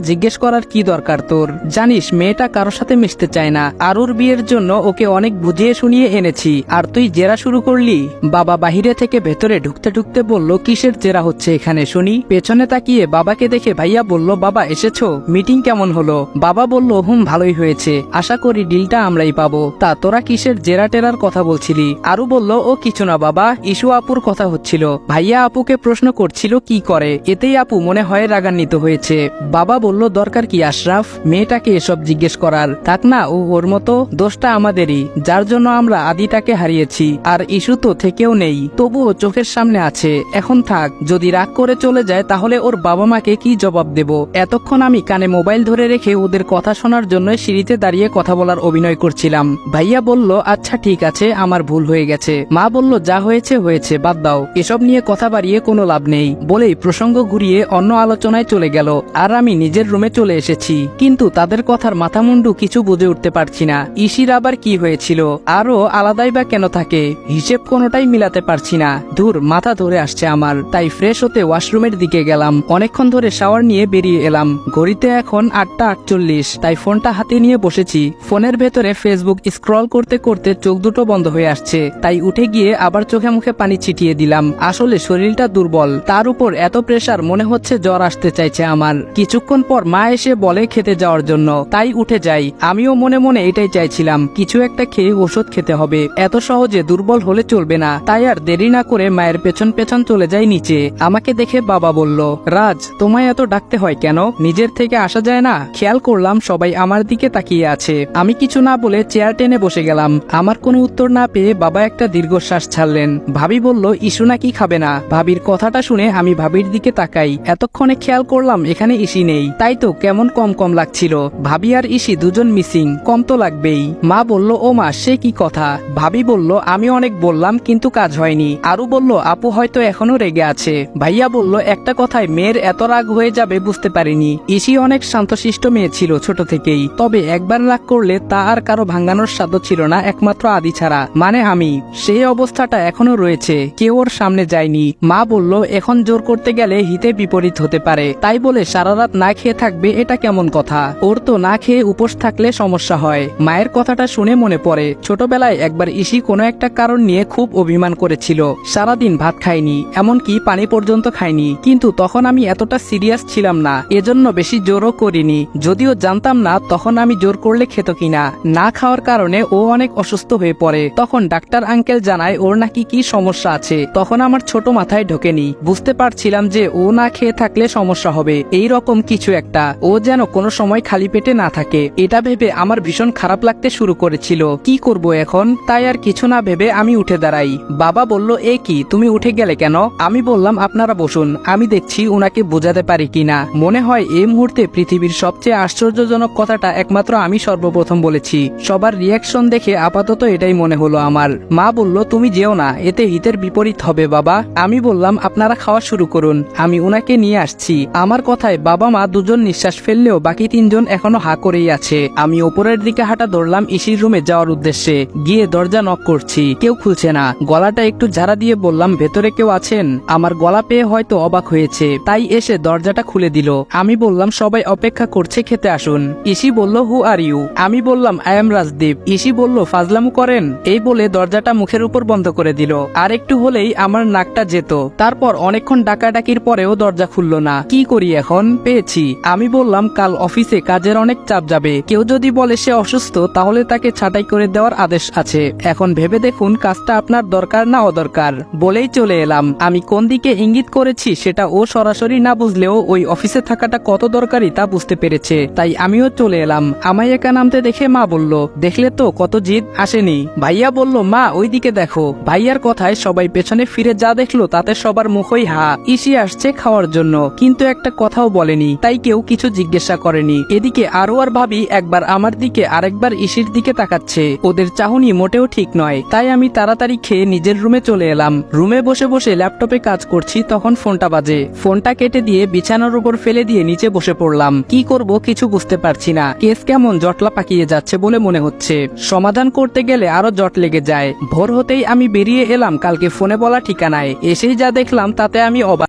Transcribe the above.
জিজ্ঞেস করার কি দরকার তোর? জানিস, মেয়েটা কারোর সাথে মিশতে চায় না। আরুর বিয়ের জন্য ওকে অনেক বুঝিয়ে শুনিয়ে এনেছি। আর তুই জেরা শুরু করলি? বাবা বাহিরে থেকে ভেতরে ঢুকতে ঢুকতে বলল, কিসের জেরা হচ্ছে এখানে শুনি? পেছনে তাকিয়ে বাবাকে দেখে ভাইয়া বলল, বাবা, এসেছ? মিটিং কেমন হলো? বাবা বলল, হুম, ভালোই হয়েছে। আশা করি ডিলটা আমরাই পাবো। তা তোরা কিসের জেরা টেরার কথা বলছিলি? আরু বলল, ও, কিছু না বাবা ইস্যু আপুর কথা হচ্ছিল। ভাইয়া আপুকে প্রশ্ন করছিল, কি করে? এতেই আপু মনে হয় রাগান্বিত হয়েছে। বাবা বলল, দরকার কি আশরাফ? মেয়েটাকে এসব জিজ্ঞেস করার। থাক না, ও ওর মতো। দোষটা আমাদেরই। যার জন্য আমরা আদিটাকে হারিয়েছি। আর ইস্যু তো থেকেও নেই। তবুও চোখের সামনে আছে। এখন থাক, যদি রাগ করে চলে যায়, তাহলে ওর বাবা মাকে কি জবাব দেব? এতক্ষণ আমি কানে মোবাইল ধরে রেখে ওদের কথা শোনার জন্য সিঁড়িতে দাঁড়িয়ে কথা বলার অভিনয় করছিলাম। ভাইয়া বলল আচ্ছা ঠিক আছে, আমার ভুল হয়ে গেছে। মা বলল, যা হয়েছে হয়েছে, বাদ দাও। এসব নিয়ে কথা বাড়িয়ে কোনো লাভ নেই। বলেই প্রসঙ্গ ঘুরিয়ে অন্য আলোচনায় চলে গেল। আর আমি নিজের রুমে চলে এসেছি, কিন্তু তাদের কথার মাথামুন্ডু কিছু বুঝে উঠতে পারছি না। ইসির আবার কি হয়েছিল? আরও আলাদাই বা কেন থাকে? হিসেব কোনোটাই মিলাতে পারছি না। দূর মাথা ধরে আসছে আমার। তাই ফ্রেশ হতে ওয়াশরুমের দিকে গেলাম। অনেকক্ষণ ধরে শাওয়ার নিয়ে বেরিয়ে এলাম। ঘড়িতে এখন আটটা আটচল্লিশ, তাই ফোনটা হাতে নিয়ে বসেছি। ফোনের ভেতরে ফেসবুক স্ক্রল করতে করতে চোখ দুটো বন্ধ হয়ে আসছে। তাই উঠে গিয়ে আবার চোখে মুখে পানি ছিটিয়ে দিলাম। আসলে শরীরটা দুর্বল। তার উপর এত প্রেশার মনে হচ্ছে জ্বর আসতে চাইছে আমার। কিছুক্ষণ পর মা এসে বলে খেতে যাওয়ার জন্য। তাই উঠে যাই। আমিও মনে মনে এটাই চাইছিলাম, কিছু একটা খেয়ে ওষুধ খেতে হবে। এত সহজে দুর্বল হলে চলবে না। তাই আর দেরি না করে মায়ের পেছন পেছন চলে যাই নিচে। আমাকে দেখে বাবা বলল, রাজ, তোমায় এত ডাকতে হয় কেন? নিজের থেকে আসা যায় না? খেয়াল করলাম সবাই আমার দিকে তাকিয়ে আছে। আমি কিছু না বলে চেয়ার টেনে বসে গেলাম। আমার কোনো উত্তর না পেয়ে বাবা একটা দীর্ঘশ্বাস ছাড়লেন। ভাবি বলল ইস্যু নাকি খাবে না? ভাবির কথাটা শুনে আমি ভাবির দিকে তাকাই। এতক্ষণে খেয়াল করলাম এখানে ইসি নেই। তাই তো কেমন কম কম লাগছিল। ভাবি আর ইসি দুজন মিসিং, কম তো লাগবেই। মা বলল, ও মা, সে কি কথা? ভাবি বলল, আমি অনেক বললাম, কিন্তু কাজ হয়নি। আরু বলল, আপু হয়তো এখনও রেগে আছে। ভাইয়া বলল, একটা কথায় মেয়ের এত রাগ হয়ে যাবে, বুঝতে পারিনি। ইসি অনেক শান্তশিষ্ট মেয়ে ছিল ছোট থেকেই, তবে একবার রাগ করলে তা আর কারও ভাঙানোর সাধ্য ছিল না, একমাত্র আদি ছাড়া। মানে আমি, সেই অবস্থাটা এখনও রয়েছে, কেউ ওর সামনে যায়নি। মা বলল, এখন জোর করতে গেলে হিতে বিপরীত হতে পারে। তাই বলে সারা রাত না খেয়ে থাকবে এটা কেমন কথা? ওর তো না খেয়ে উপোস থাকলে সমস্যা হয়। মায়ের কথাটা শুনে মনে পড়ে। ছোটবেলায় একবার ইসি কোনো একটা কারণ নিয়ে খুব অভিমান করেছিল। সারাদিন ভাত খায়নি, এমনকি পানি পর্যন্ত খায়নি। কিন্তু তখন আমি এতটা সিরিয়াস ছিলাম না। এজন্য বেশি জোরও করিনি। যদিও জানতাম না তখন আমি জোর করলে খেত কিনা। না খাওয়ার কারণে ও অনেক অসুস্থ হয়ে পড়ে। তখন ডাক্তার আঙ্কেল জানায়, ওর নাকি কি সমস্যা আছে? তখন আমার ছোট মাথায় ঢোকেনি। বুঝতে পারছিলাম যে ও না খেয়ে থাকলে সমস্যা হবে। এই রকম কিছু একটা। ও যেন কোনো সময় খালি পেটে না থাকে। এটা ভেবে আমার ভীষণ খারাপ লাগতে শুরু করেছিল। কি করব এখন? তাই আর কিছু না ভেবে আমি উঠে দাঁড়াই। বাবা বলল, এ কি? তুমি উঠে গেলে কেন? আমি বললাম, আপনারা বসুন। আমি দেখছি ওনাকে বোঝাতে পারি কিনা মনে হয় এই মুহূর্তে পৃথিবীর সবচেয়ে আশ্চর্যজনক কথাটা একমাত্র আমি সর্বপ্রথম বলেছি। সবার রিয়াকশন দেখে আপাতত এটাই মনে হলো আমার। মা বলল, তুমি যেও না, এতে হিতের বিপরীত হবে বাবা। আমি বললাম, আপনারা খাওয়া শুরু করুন। আমি ওনাকে নিয়ে আসছি। আমার কথায় বাবা মা দুজন নিঃশ্বাস ফেললেও বাকি তিনজন এখনও হা করেই আছে। আমি ওপরের দিকে হাঁটা ধরলাম ইসির রুমে যাওয়ার উদ্দেশ্যে। গিয়ে দরজা নক করছি। কেউ খুলছে না। গলাটা একটু ঝাড়া দিয়ে বললাম, ভেতরে কেউ আছেন? আমার গলা পেয়ে হয়তো অবাক হয়েছে। তাই এসে দরজাটা খুলে দিল। আমি বললাম, সবাই অপেক্ষা করছে, খেতে আসুন। ইসি বলল, হু আর ইউ? আমি বললাম, আই এম রাজদীপ। ইসি বলল, ফাজলামু করেন? এই বলে দরজাটা মুখের উপর বন্ধ করে দিল। আর একটু হলেই আমার নাকটা যেত। তারপর অনেকক্ষণ ডাকাডাকির পরেও দরজা খুলল না। কি করি এখন? পেয়েছি। আমি বললাম কাল অফিসে কাজের অনেক চাপ যাবে। কেউ যদি বলে সে অসুস্থ, তাহলে তাকে ছাঁটাই করে দেওয়ার আদেশ আছে। এখন ভেবে দেখুন কাজটা আপনার দরকার না অদরকার। বলেই চলে এলাম। আমি কোন দিকে ইঙ্গিত করেছি সেটা ও সরাসরি না বুঝলেও ওই অফিসে থাকাটা কত দরকারি তা বুঝতে পেরেছে। তাই আমিও চলে এলাম। আমায় একা নামতে দেখে মা বলল, দেখলে তো কত জিদ আসেনি। ভাইয়া বলল, মা, ওইদিকে দেখো। ভাইয়ার কথায় সবাই পেছনে ফিরে যা দেখল, তাতে সবার মুখই হা, ইসি আসছে খাওয়ার জন্য। কিন্তু একটা কথাও বলেনি। তাই কেউ কিছু জিজ্ঞাসা করেনি। এদিকে আরও আর ভাবি একবার আমার দিকে আরেকবার ইসির দিকে তাকাচ্ছে। ওদের চাহনি মোটেও ঠিক নয়। তাই আমি তাড়াতাড়ি খেয়ে নিজের রুমে চলে এলাম। রুমে বসে বসে ল্যাপটপে কাজ করছি, তখন ফোনটা বাজে। ফোনটা কেটে দিয়ে বিছানার উপর ফেলে দিয়ে নিচে বসে পড়লাম। কি করব কিছু বুঝতে পারছি না। কেস কেমন জটলা পাকিয়ে যাচ্ছে বলে মনে হচ্ছে। সমাধান করতে গেলে আরও জট লেগে যায়। ভোর হতেই আমি বেরিয়ে এলাম, কালকে ফোনে বলা ঠিকানায়। এসেই যা দেখলাম, তাতে আমি অবাক।